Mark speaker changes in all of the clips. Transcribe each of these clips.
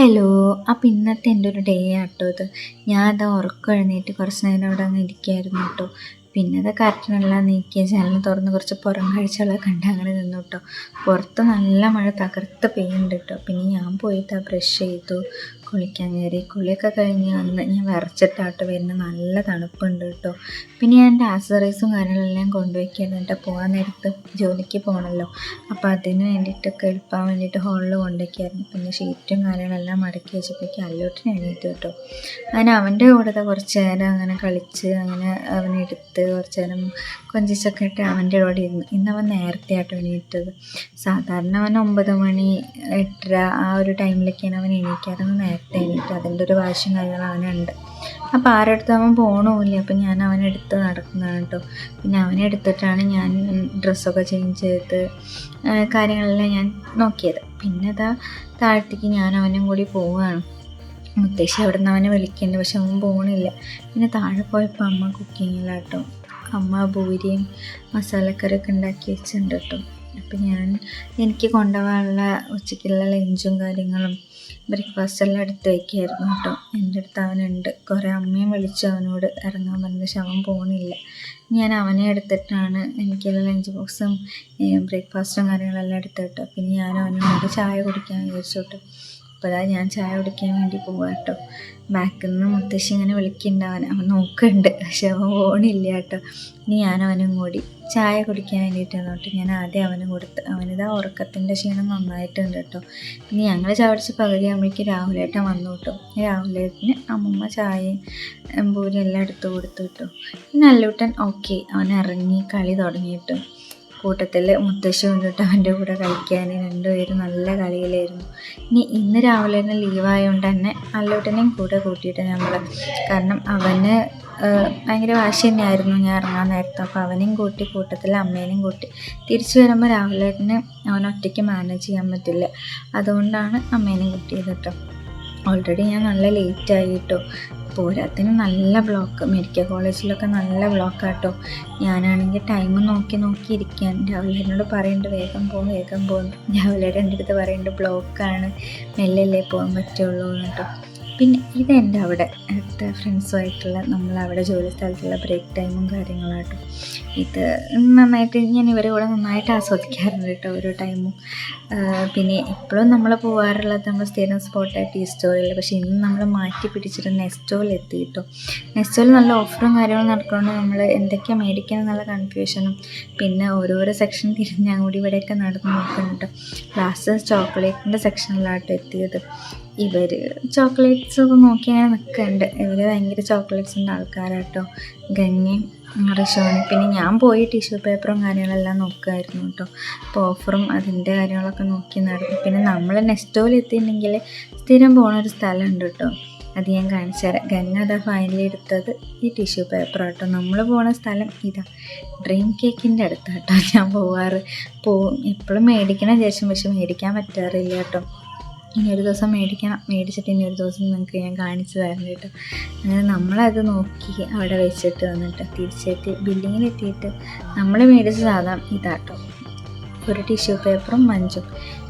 Speaker 1: Hello അപ്പം ഇന്നത്തെ എന്റെ ഒരു ഡേ ആട്ടോ ഇത്. ഞാൻ അത് ഉറക്കം കുറച്ച് നേരം അവിടെ അങ്ങ് ഇരിക്കുകയായിരുന്നു കേട്ടോ പിന്നെ അത് കറക്റ്റിനെല്ലാം നീക്കിയ ജനൽ തുറന്ന് കുറച്ച് പുറം കാഴ്ചകളൊക്കെ കണ്ട് അങ്ങനെ നിന്നു കേട്ടോ പുറത്ത് നല്ല മഴ തകർത്ത് പെയ്യുന്നുണ്ട് കേട്ടോ പിന്നെ ഞാൻ പോയിട്ട് ആ ബ്രഷ് ചെയ്തു. കുളിക്കാൻ കയറി. കുളിയൊക്കെ കഴിഞ്ഞ് അന്ന് ഞാൻ വരച്ചിട്ടാട്ട് വരുന്ന. നല്ല തണുപ്പുണ്ട് കേട്ടോ. പിന്നെ ഞാൻ എന്റെ ആക്സറീസും കാര്യങ്ങളെല്ലാം കൊണ്ടുവയ്ക്കായിരുന്നു കേട്ടോ പോകാൻ നേരത്ത് ജോലിക്ക് പോകണമല്ലോ അപ്പോൾ അതിന് വേണ്ടിയിട്ടൊക്കെ എളുപ്പാൻ വേണ്ടിയിട്ട് ഹോളിൽ കൊണ്ടുവയ്ക്കായിരുന്നു പിന്നെ ഷീറ്റും കാര്യങ്ങളെല്ലാം മടക്കി വെച്ചപ്പോഴേക്കും അല്ലോട്ടിന് എണീറ്റ് കേട്ടോ. അങ്ങനെ അവന്റെ കൂടെ കുറച്ച് നേരം അങ്ങനെ കളിച്ച് അങ്ങനെ അവനെടുത്ത് കുറച്ച് നേരം കൊഞ്ചിച്ചൊക്കെ ഇട്ട് അവന്റെ കൂടെ ഇരുന്നു. ഇന്ന് അവൻ നേരത്തെ ആട്ടോ എണീറ്റത്. സാധാരണ അവൻ ഒമ്പത് മണി എട്ടര ആ ഒരു ടൈമിലൊക്കെയാണ് അവൻ എണീക്കാറെന്ന് നേരത്തെ എണീറ്റ് അതിന്റെ ഒരു വാശിയും കാര്യങ്ങളും അവനുണ്ട്. അപ്പോൾ ആരെടുത്ത് അവൻ പോകണമില്ല അപ്പം ഞാൻ അവനെടുത്ത് നടക്കുന്നതാണ് കേട്ടോ പിന്നെ അവനെ എടുത്തിട്ടാണ് ഞാൻ ഡ്രസ്സൊക്കെ ചേഞ്ച് ചെയ്ത് കാര്യങ്ങളെല്ലാം ഞാൻ നോക്കിയത്. പിന്നെ അതാ താഴത്തേക്ക് ഞാൻ അവനും കൂടി പോവുകയാണ്. മുത്തശ്ശി അവിടെ നിന്ന് അവനെ വിളിക്കുന്നുണ്ട് പക്ഷെ അവൻ പോകണില്ല പിന്നെ താഴെ പോയപ്പോൾ അമ്മ കുക്കിങ്ങിലാട്ടോ അമ്മ പൂരിയും മസാലക്കറിയൊക്കെ ഉണ്ടാക്കി വെച്ചിട്ടുണ്ട് കേട്ടോ അപ്പം ഞാൻ എനിക്ക് കൊണ്ടുപോകാനുള്ള ഉച്ചയ്ക്കുള്ള ലഞ്ചും കാര്യങ്ങളും ബ്രേക്ക്ഫാസ്റ്റ് എല്ലാം എടുത്ത് വയ്ക്കായിരുന്നു കേട്ടോ. എന്റെ അടുത്ത് അവനുണ്ട്. കുറേ അമ്മയും വിളിച്ചു അവനോട് ഇറങ്ങാൻ പറഞ്ഞു അവൻ പോകണില്ല ഞാൻ അവനെ എടുത്തിട്ടാണ് എനിക്കുള്ള ലഞ്ച് ബോക്സും ബ്രേക്ക്ഫാസ്റ്റും കാര്യങ്ങളെല്ലാം എടുത്തിട്ടോ പിന്നെ ഞാൻ അവനോട് ചായ കുടിക്കാൻ വിചാരിച്ചു കേട്ടോ. അപ്പോൾ ഞാൻ ചായ കുടിക്കാൻ വേണ്ടി പോവാ കേട്ടോ. ബാക്കിൽ നിന്ന് മുത്തശ്ശി ഇങ്ങനെ വിളിക്കുന്നുണ്ട് അവൻ. നോക്കുന്നുണ്ട്. പക്ഷെ അവൻ പോകണില്ല കേട്ടോ. ഇനി ഞാൻ കൂടി ചായ കുടിക്കാൻ വേണ്ടിയിട്ടാണ് കേട്ടോ ഞാൻ ആദ്യം അവന് കൊടുത്ത് അവനിതാ ഉറക്കത്തിന്റെ ക്ഷീണം നന്നായിട്ടുണ്ട് കേട്ടോ. പിന്നെ ഞങ്ങൾ ചായ കുടിച്ച് പകുതി ആകുമ്പോഴേക്കും രാഹുലേട്ടൻ വന്നു കേട്ടോ. രാഹുലേട്ടന് അമ്മമ്മ ചായയും പൂരി എല്ലാം എടുത്ത് കൊടുത്തു കേട്ടോ. പിന്നെ അല്ലൂട്ടൻ ഓക്കെ. അവൻ ഇറങ്ങി കളി തുടങ്ങി കേട്ടോ. കൂട്ടത്തിൽ മുത്തശ്ശി കൊണ്ടിട്ട് അവന്റെ കൂടെ കളിക്കാൻ രണ്ടുപേരും നല്ല കളിയിലായിരുന്നു. ഇനി ഇന്ന് രാവിലെ തന്നെ ലീവായതുകൊണ്ട് തന്നെ അല്ലോട്ടനെയും കൂടെ കൂട്ടിയിട്ട് നമ്മൾ കാരണം അവന് ഭയങ്കര വാശി തന്നെയായിരുന്നു ഞാൻ ഇറങ്ങാൻ നേരത്തെ. അപ്പോൾ അവനെയും കൂട്ടി കൂട്ടത്തിൽ അമ്മേനെയും കൂട്ടി. തിരിച്ചു വരുമ്പോൾ രാവിലേട്ടന് അവൻ ഒറ്റയ്ക്ക് മാനേജ് ചെയ്യാൻ പറ്റില്ല. അതുകൊണ്ടാണ് അമ്മേനെയും കൂട്ടിയത് കേട്ടോ ഓൾറെഡി ഞാൻ നല്ല ലേറ്റ് ആയി പോരാത്തിന് നല്ല ബ്ലോക്ക് മെഡിക്കൽ കോളേജിലൊക്കെ നല്ല ബ്ലോക്കാട്ടോ ഞാനാണെങ്കിൽ ടൈം നോക്കി നോക്കി ഇരിക്കാൻ രാവിലെ എന്നോട് പറയുന്നുണ്ട് വേഗം പോകും വേഗം പോകും രാവിലെ എന്റെ അടുത്ത് പറയുന്നുണ്ട് ബ്ലോക്കാണ് മെല്ലല്ലേ പോകാൻ പറ്റുള്ളൂ കേട്ടോ പിന്നെ ഇതെന്റെ അവിടെ അടുത്ത ഫ്രണ്ട്സുമായിട്ടുള്ള നമ്മളവിടെ ജോലി സ്ഥലത്തുള്ള ബ്രേക്ക് ടൈമും കാര്യങ്ങളാട്ടോ. ഇത് നന്നായിട്ട് ഞാൻ ഇവരെ കൂടെ നന്നായിട്ട് ആസ്വദിക്കാറുണ്ട് കേട്ടോ ഓരോ ടൈമും പിന്നെ എപ്പോഴും നമ്മൾ പോകാറുള്ളത് നമ്മൾ സ്ഥിരം സ്പോട്ടായിട്ട് ഈ സ്റ്റോറിൽ പക്ഷേ ഇന്ന് നമ്മൾ മാറ്റി പിടിച്ചിട്ട് നെസ്റ്റോയിൽ എത്തി കേട്ടോ. നെസ്റ്റോയിൽ നല്ല ഓഫറും കാര്യങ്ങളും നടക്കുന്നുണ്ട്. നമ്മൾ എന്തൊക്കെയാണ് മേടിക്കണം എന്നുള്ള കൺഫ്യൂഷനും പിന്നെ ഓരോരോ സെക്ഷൻ തിരിഞ്ഞാൽ കൂടി ഇവിടെയൊക്കെ നടന്ന് നോക്കുന്നുണ്ട് ലാസ്റ്റ് ചോക്ലേറ്റിന്റെ സെക്ഷനിലാട്ടോ എത്തിയത്. ഇവർ ചോക്ലേറ്റ്സ് ഒക്കെ നോക്കി അങ്ങനെ നിൽക്കുന്നുണ്ട് ഇവർ ഭയങ്കര ചോക്ലേറ്റ്സിന്റെ ആൾക്കാരാട്ടോ. ഗംഗയും റിഷോണി. പിന്നെ ഞാൻ പോയി ടിഷ്യൂ പേപ്പറും കാര്യങ്ങളെല്ലാം നോക്കുമായിരുന്നു കേട്ടോ അപ്പോൾ ഓഫറും അതിന്റെ കാര്യങ്ങളൊക്കെ നോക്കി നടന്നു. പിന്നെ നമ്മൾ നെസ്റ്റോയിൽ എത്തിയിട്ടുണ്ടെങ്കിൽ സ്ഥിരം പോണ ഒരു സ്ഥലമുണ്ട് കേട്ടോ അത് ഞാൻ കാണിച്ചു തരാം. ഗംഗ അതാ ഫൈനലി എടുത്തത് ഈ ടിഷ്യൂ പേപ്പർ കേട്ടോ നമ്മൾ പോണ സ്ഥലം ഇതാ. ഡ്രീം കേക്കിന്റെ അടുത്താട്ടോ ഞാൻ പോവാറ്. പോവും. എപ്പോഴും മേടിക്കണം വിചാരിച്ചു പക്ഷെ മേടിക്കാൻ പറ്റാറില്ല കേട്ടോ ഇനി ഒരു ദിവസം മേടിക്കണം. മേടിച്ചിട്ട് ഇനി ഒരു ദിവസം നിങ്ങൾക്ക് ഞാൻ കാണിച്ചു തരണം കേട്ടോ. അങ്ങനെ നമ്മളത് നോക്കി അവിടെ വെച്ചിട്ട് വന്നിട്ട് തിരിച്ചെത്തി. ബില്ലിങ്ങിലെത്തിയിട്ട് നമ്മൾ മേടിച്ച സാധനം ഇതാട്ടോ. ഒരു ടിഷ്യൂ പേപ്പറും മഞ്ചും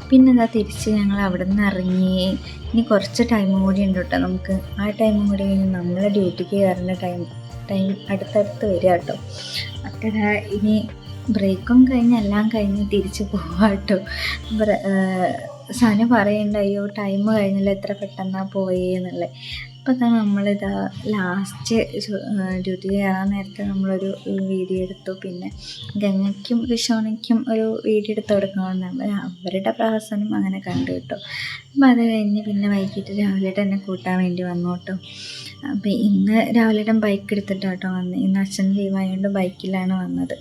Speaker 1: പിന്നെ എന്താ തിരിച്ച് ഞങ്ങൾ അവിടെ നിന്ന് ഇറങ്ങി. ഇനി കുറച്ച് ടൈമും കൂടി ഉണ്ട് കേട്ടോ നമുക്ക്. ആ ടൈമും കൂടി കഴിഞ്ഞ് നമ്മളെ ഡ്യൂട്ടിക്ക് കയറേണ്ട ടൈം ടൈം അടുത്തടുത്ത് വരിക കേട്ടോ. അത്ര ഇനി ബ്രേക്കും കഴിഞ്ഞ് എല്ലാം കഴിഞ്ഞ് തിരിച്ച് പോവാം കേട്ടോ. ബ്ര- ഏഹ് സന പറയണ്ട അയ്യോ ടൈം കഴിഞ്ഞില്ല എത്ര പെട്ടെന്നാ പോയേ എന്നുള്ളത് അപ്പം തന്നെ നമ്മളിതാ ലാസ്റ്റ് ഡ്യൂട്ടി കയറാൻ നേരത്തെ നമ്മളൊരു വീഡിയോ എടുത്തു. പിന്നെ ഗംഗയ്ക്കും ഋഷോണയ്ക്കും ഒരു വീഡിയോ എടുത്ത് കൊടുക്കണമെന്ന് അവരുടെ പ്രഹസനം അങ്ങനെ കണ്ടു കേട്ടോ. അപ്പം അത് കഴിഞ്ഞ് പിന്നെ വൈകിട്ട് രാവിലെ തന്നെ കൂട്ടാൻ വേണ്ടി വന്നു കേട്ടോ. അപ്പം ഇന്ന് രാവിലെ ബൈക്ക് എടുത്തിട്ടാട്ടോ വന്നത് ഇന്ന് അച്ഛൻ ലീവായതുകൊണ്ട് ബൈക്കിലാണ് വന്നത്.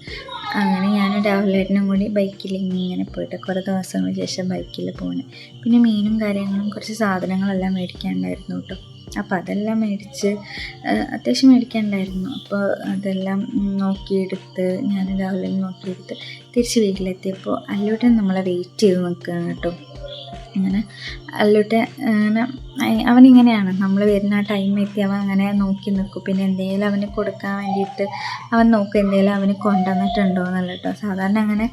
Speaker 1: അങ്ങനെ ഞാൻ രാവിലേട്ടനും കൂടി ബൈക്കിൽ ഇങ്ങനെ പോയിട്ട് കുറേ ദിവസങ്ങൾക്ക് ശേഷം ബൈക്കിൽ പോകുന്നത് പിന്നെ മീനും കാര്യങ്ങളും കുറച്ച് സാധനങ്ങളെല്ലാം മേടിക്കാനുണ്ടായിരുന്നു കേട്ടോ അപ്പോൾ അതെല്ലാം മേടിച്ച് അത്യാവശ്യം മേടിക്കാനുണ്ടായിരുന്നു അപ്പോൾ അതെല്ലാം നോക്കിയെടുത്ത് ഞാൻ രാവിലെ നോക്കിയെടുത്ത് തിരിച്ച് വീട്ടിലെത്തിയപ്പോൾ അല്ലോട്ടും നമ്മളെ വെയിറ്റ് ചെയ്ത് നിൽക്കുകയാണ് കേട്ടോ അങ്ങനെ അല്ലോട്ട് അങ്ങനെ അവനിങ്ങനെയാണ്. നമ്മൾ വരുന്ന ആ ടൈം എത്തി അവൻ അങ്ങനെ നോക്കി നിൽക്കും. പിന്നെ എന്തെങ്കിലും അവന് കൊടുക്കാൻ വേണ്ടിയിട്ട് അവൻ നോക്കും എന്തെങ്കിലും അവന് കൊണ്ടുവന്നിട്ടുണ്ടോ എന്നുള്ളത് സാധാരണ അങ്ങനെ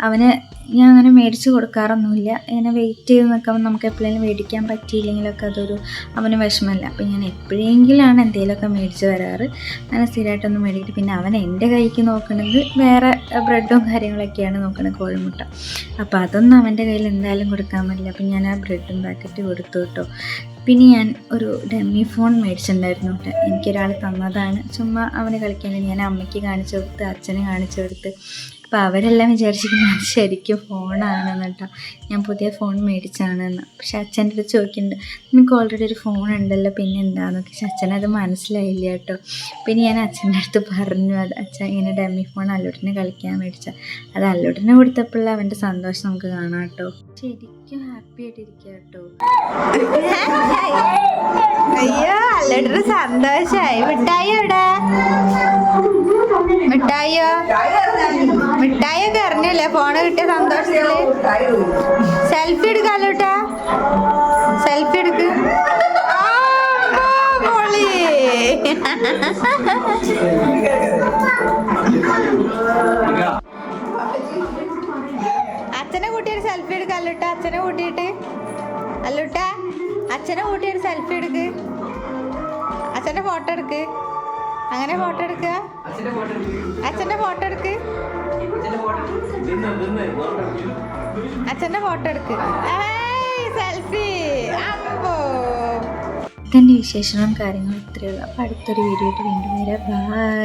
Speaker 1: അവന് ഞാൻ അങ്ങനെ മേടിച്ച് കൊടുക്കാറൊന്നുമില്ല. ഇങ്ങനെ വെയിറ്റ് ചെയ്ത് നിൽക്കുമ്പോൾ നമുക്ക് എപ്പോഴെങ്കിലും മേടിക്കാൻ പറ്റിയില്ലെങ്കിലൊക്കെ അതൊരു അവന് വിഷമമല്ല. അപ്പം ഞാൻ എപ്പോഴെങ്കിലാണ് എന്തെങ്കിലുമൊക്കെ മേടിച്ച് വരാറ്. അങ്ങനെ സ്ഥിരമായിട്ടൊന്നും മേടിക്കില്ല. പിന്നെ അവൻ എന്റെ കൈക്ക് നോക്കണത് വേറെ ബ്രെഡും കാര്യങ്ങളൊക്കെയാണ് നോക്കണത് കോഴിമുട്ട. അപ്പോൾ അതൊന്നും അവന്റെ കയ്യിൽ എന്തായാലും കൊടുക്കാൻ പറ്റില്ല. അപ്പം ഞാൻ ആ ബ്രെഡും പാക്കറ്റ് കൊടുത്തു കേട്ടോ. പിന്നെ ഞാൻ ഒരു ഡെമ്മി ഫോൺ മേടിച്ചിട്ടുണ്ടായിരുന്നു. കേട്ടോ എനിക്കൊരാൾ തന്നതാണ്. ചുമ്മാ അവന് കളിക്കാൻ ഞാൻ അമ്മയ്ക്ക് കാണിച്ചു കൊടുത്ത് അച്ഛന് കാണിച്ചു കൊടുത്ത് അപ്പോൾ അവരെല്ലാം വിചാരിച്ചിരിക്കുന്നത് ശരിക്കും ഫോണാണെന്ന് കേട്ടോ. ഞാൻ പുതിയ ഫോൺ മേടിച്ചാണെന്ന്. പക്ഷെ അച്ഛന്റെ അടുത്ത് ചോദിക്കുന്നുണ്ട് നിനക്ക് ഓൾറെഡി ഒരു ഫോൺ ഉണ്ടല്ലോ പിന്നെ എന്താണെന്നൊക്കെ പക്ഷെ അച്ഛനത് മനസ്സിലായില്ല കേട്ടോ. പിന്നെ ഞാൻ അച്ഛന്റെ അടുത്ത് പറഞ്ഞു അത് അച്ഛൻ ഇങ്ങനെ ഡമ്മി ഫോൺ അല്ലോട്ടിന് കളിക്കാൻ മേടിച്ച. അത് അല്ലോട്ടിന് കൊടുത്തപ്പോഴുള്ള അവന്റെ സന്തോഷം നമുക്ക് കാണാം കേട്ടോ. ശരിക്കും ഹാപ്പി ആയിട്ടിരിക്കുക കേട്ടോ.
Speaker 2: അയ്യോ അല്ലൊരു സന്തോഷമായി മിഠായി എവിടെ? മിഠായിയോ? മിഠായി ഒക്കെ അറിഞ്ഞല്ലേ? ഫോണ് കിട്ടിയ സന്തോഷത്തിൽ. സെൽഫി എടുക്കാലോട്ടാ സെൽഫി എടുക്ക്. പൊളി. അച്ഛനെ കൂട്ടിയൊരു സെൽഫി എടുക്ക അല്ലുട്ട. അച്ഛനെ കൂട്ടിയിട്ട്. അല്ലുട്ട അച്ഛനെ കൂട്ടിയൊരു സെൽഫി എടുക്ക്. അച്ഛന്റെ ഫോട്ടോ എടുക്ക്. അങ്ങനെ ഫോട്ടോ എടുക്കുക അച്ഛന്റെ ഫോട്ടോ എടുക്ക്. അച്ഛന്റെ ഫോട്ടോ എടുക്ക്. സെൽഫി. അപ്പോ
Speaker 1: ഇതെന്റെ വിശേഷങ്ങളും കാര്യങ്ങളും ഇത്രയേ ഉള്ളൂ. അപ്പോൾ അടുത്തൊരു വീഡിയോ ആയിട്ട് വീണ്ടും വരാം. ബൈ